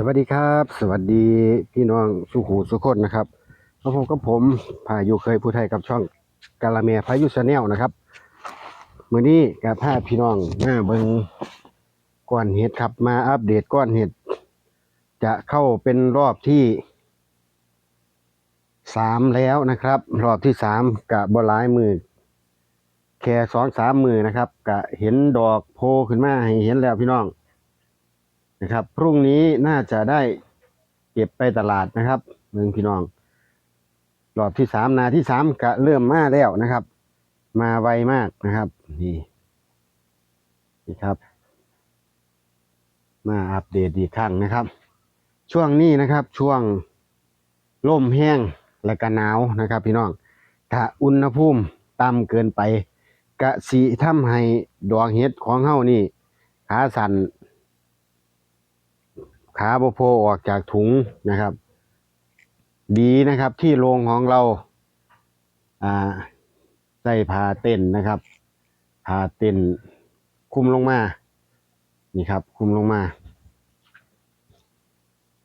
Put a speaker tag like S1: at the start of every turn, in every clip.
S1: สวัสดีครับ สวัสดีพี่น้องสุขูสุคนนะครับแล้วผมกับผมพายุเคยผู้ไทยกับช่องกาลาเมียพายุชาแนลนะครับมื้อนี้กับพาพี่น้องมาเบิงก้อนเห็ดครับมาอัปเดตก้อนเห็ด จะเข้าเป็นรอบที่สามแล้วนะครับ รอบที่สามกะบหลายมือแค่สองสามมือนะครับกะเห็นดอกโพขึ้นมาให้เห็นแล้วพี่น้อง นะครับ พรุ่งนี้น่าจะได้เก็บไปตลาดนะครับเมืองพี่น้องรอบที่สามนาที่สามก็เริ่มมาแล้วนะครับ มาไวมากนะครับนี่นี่ครับ มาอัปเดตอีกครั้งนะครับ ช่วงนี้นะครับช่วงล่มแห้งและก็หนาวนะครับ พี่น้องถ้าอุณหภูมิต่ำเกินไปกะสีทำให้ดอกเห็ดของเฮานี่ขาสั่น ขาบโพออกจากถุงนะครับ ดีนะครับที่โรงของเราอ่าใส่ผ้าเต้นนะครับผ้าเต้นคุมลงมา นี่ครับ คุมลงมา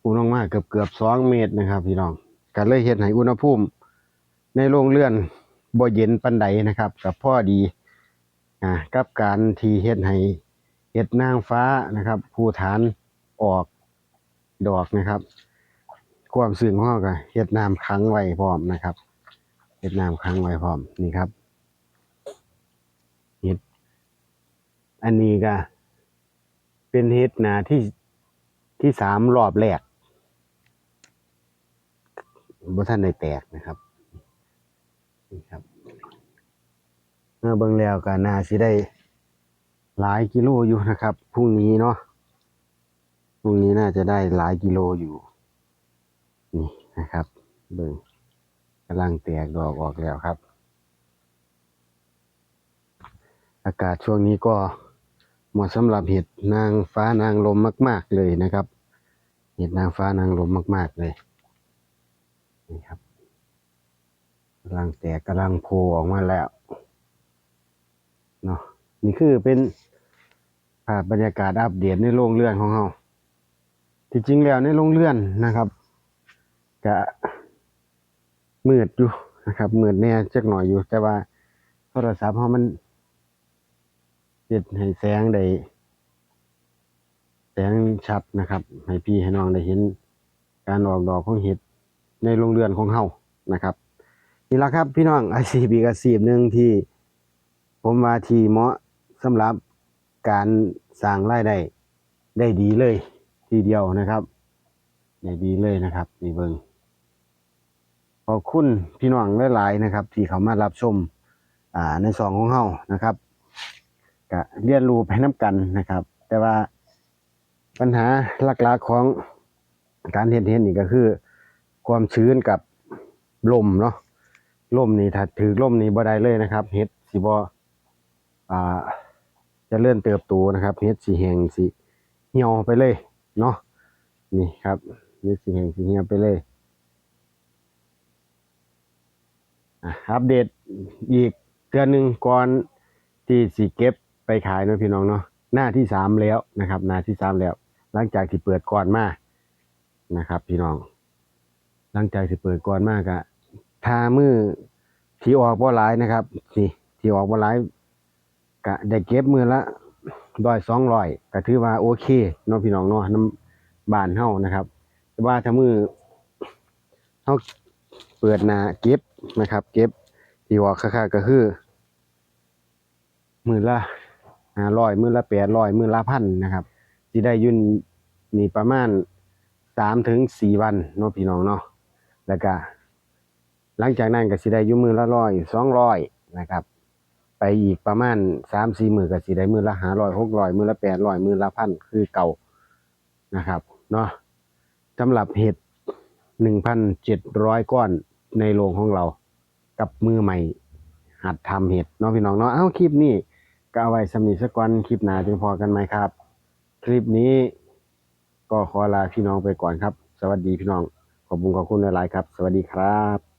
S1: คุมลงมาเกือบเกือบสองเมตรนะครับ พี่น้องก็เลยเห็นให้อุณหภูมิ ในโรงเรือนบ่เย็นปันใดนะครับ กับพ่อดีอ่ากับการที่เฮ็ดให้เฮ็ดนางฟ้านะครับ ภูฐานออก ดอกนะครับ ความสึงของเราก็เฮ็ดน้ำค้างไว้พร้อมนะครับเฮ็ดน้ำค้างไว้พร้อมนี่ครับเฮ็ดอันนี้ก็เป็นเฮ็ดนาที่ที่สามรอบแรกบ่ทันได้แตกนะครับนี่ครับเมื่อเบิ่งแล้วก็น่าสิได้หลายกิโลอยู่นะครับพรุ่งนี้เนาะ พรุ่งนี้น่าจะได้หลายกิโลอยู่ นี่นะครับเบิ่งกำลังแตกดอกออกแล้วครับ อากาศช่วงนี้ก็เหมาะสำหรับเห็ดนางฟ้านางลมมาก ๆเลยนะครับ เห็ดนางฟ้านางลมมาก ๆเลยนี่ครับกำลังแตกกำลังโผล่ออกมาแล้วเนาะนี่คือเป็นภาพบรรยากาศอัปเดตในโรงเรือนของเรา ที่จริงแล้วในโรงเรือนนะครับจะมืดอยู่นะครับมืดแน่จักหน่อยอยู่ แต่ว่าโทรศัพท์เพราะมันเฮ็ดให้แสงได้แสงชัดนะครับ ให้พี่ให้น้องได้เห็น การออกดอกของเห็ดในโรงเรือนของเฮานะครับนี่ละครับพี่น้องอาชีพอีกอาชีพหนึ่งที่ ผมว่าที่เหมาะสำหรับการสร้างรายได้ได้ดีเลย ทีเดียวนะครับได้ดีเลยนะครับนี่เบิงขอบคุณพี่น้องหลายๆนะครับ ที่เขามารับชมอ่าในสองของเฮานะครับก็เรียนรู้ไปน้ำกันนะครับ แต่ว่าปัญหาหลักๆของการเห็นเห็นนี่ก็คือ ความชื้นกับลมเนาะลมนี่ถ้าถือลมนี่บ่ได้เลยนะครับเห็ดสิบ่อ่าจะเลื่อนเติบโตนะครับเห็ดสีแหงสีเหี่ยวไปเลย เนาะนี่ครับนี่สีแห่งสีเงียไปเลยอะอัปเดตอีกเดือนหนึ่งก่อนที่สีเก็บไปขายนะพี่น้องเนาะหน้าที่สามแล้วนะครับ หน้าที่สามแล้ว หลังจากที่เปิดก่อนมานะครับ พี่น้อง หลังจากที่เปิดก่อนมากอะทามือที่ออกบ่หลายนะครับนี่ที่ออกบ่หลายกะได้เก็บมือละ ร้อยสองร้อยก็ถือว่าโอเคเนาะพี่น้องเนาะน้ำบานเฮานะครับแต่ว่าถ้ามือเฮาเปิดหน้าเก็บนะครับ เก็บที่ว่าค่าก็คือมือละห้าร้อยมือละแปดร้อยมือละพันนะครับสิได้ยุ่นนี่ประมาณสามถึงสี่วันเนาะพี่น้องเนาะแล้วก็หลังจากนั้นก็สิได้ยู่มือละร้อยสองร้อยนะครับ ไปอีกประมาณสามสี่หมือก็สิได้มือละห้าร้อยหกร้อยมือละแปดร้อยมือละพันคือเก่านะครับเนาะสำหรับเห็ดหนึ่งพันเจ็ดร้อยก้อนในโรงของเรา กับมือใหม่ หัดทำเห็ดเนาะพี่น้องเนาะเอ้าคลิปนี้ก็เอาไว้สำนีสักวันคลิปหนาจึงพอกันไหมครับ คลิปนี้ก็ขอลาพี่น้องไปก่อนครับ สวัสดีพี่น้องขอบคุณขอบคุณหลายๆครับ สวัสดีครับ